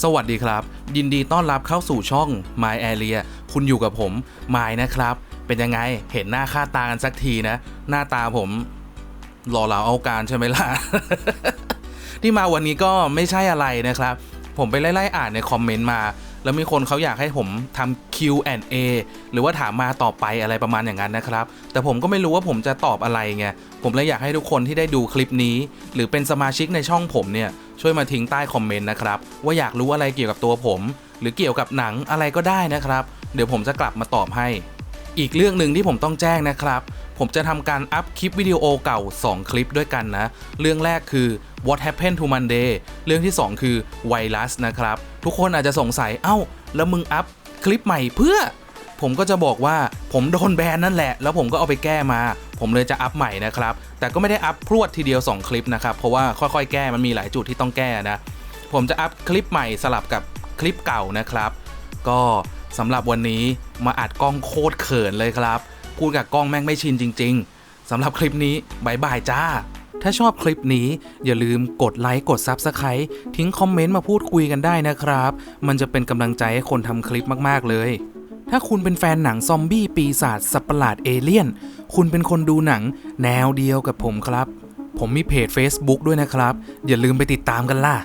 สวัสดีครับ ยินดีต้อนรับเข้าสู่ช่อง My Area คุณอยู่กับผมมายนะครับ เป็นยังไงเห็นหน้าค่าตากันสักทีนะ หน้าตาผมหล่อเหลาเอาการใช่ไหมล่ะ ที่มาวันนี้ก็ไม่ใช่อะไรนะครับ ผมไปไล่ๆอ่านในคอมเมนต์มา แล้วมีคนเขาอยากให้ผมทำ Q&A หรือว่าถามมาตอบไปอะไรประมาณอย่างนั้นนะครับ แต่ผมก็ไม่รู้ว่าผมจะตอบอะไรไงผมเลยอยากให้ทุกคนที่ได้ดูคลิปนี้ หรือเป็นสมาชิกในช่องผมเนี่ยช่วยมาทิ้งใต้คอมเมนต์นะครับว่าอยากรู้อะไรเกี่ยวกับตัวผม หรือเกี่ยวกับหนังอะไรก็ได้นะครับ เดี๋ยวผมจะกลับมาตอบให้ อีกเรื่องหนึ่งที่ผมต้องแจ้งนะครับ ผมจะทำการอัพคลิปวิดีโอเก่า 2 คลิปด้วยกันนะ เรื่องแรกคือ What Happened to Monday เรื่องที่ 2 คือไวรัสนะครับ ทุกคนอาจจะสงสัยเอ้า แล้วมึงอัพคลิปใหม่เพื่อ ผมก็จะบอกว่าผมโดนแบนนั่นแหละ แล้วผมก็เอาไปแก้มา ผมเลยจะอัพใหม่นะครับ แต่ก็ไม่ได้อัพพรวดทีเดียว 2 คลิปนะครับ เพราะว่าค่อยๆ แก้มันมีหลายจุดที่ต้องแก้นะ ผมจะอัพคลิปใหม่สลับกับคลิปเก่านะครับ ก็ สำหรับวันนี้มาอัดกล้องโคตรเขินเลยครับ พูดกับกล้องแม่งไม่ชินจริง ๆสำหรับคลิปนี้บายบายจ้า ถ้าชอบคลิปนี้อย่าลืมกดไลค์กด Subscribe ทิ้งคอมเมนต์มาพูดคุยกันได้นะครับ มันจะเป็นกำลังใจให้คนทำคลิปมากๆเลย ถ้าคุณเป็นแฟนหนังซอมบี้ปีศาจสัตว์ประหลาดเอเลี่ยน คุณเป็นคนดูหนังแนวเดียวกับผมครับ ผมมีเพจ Facebook ด้วยนะครับ อย่าลืมไปติดตามกันล่ะ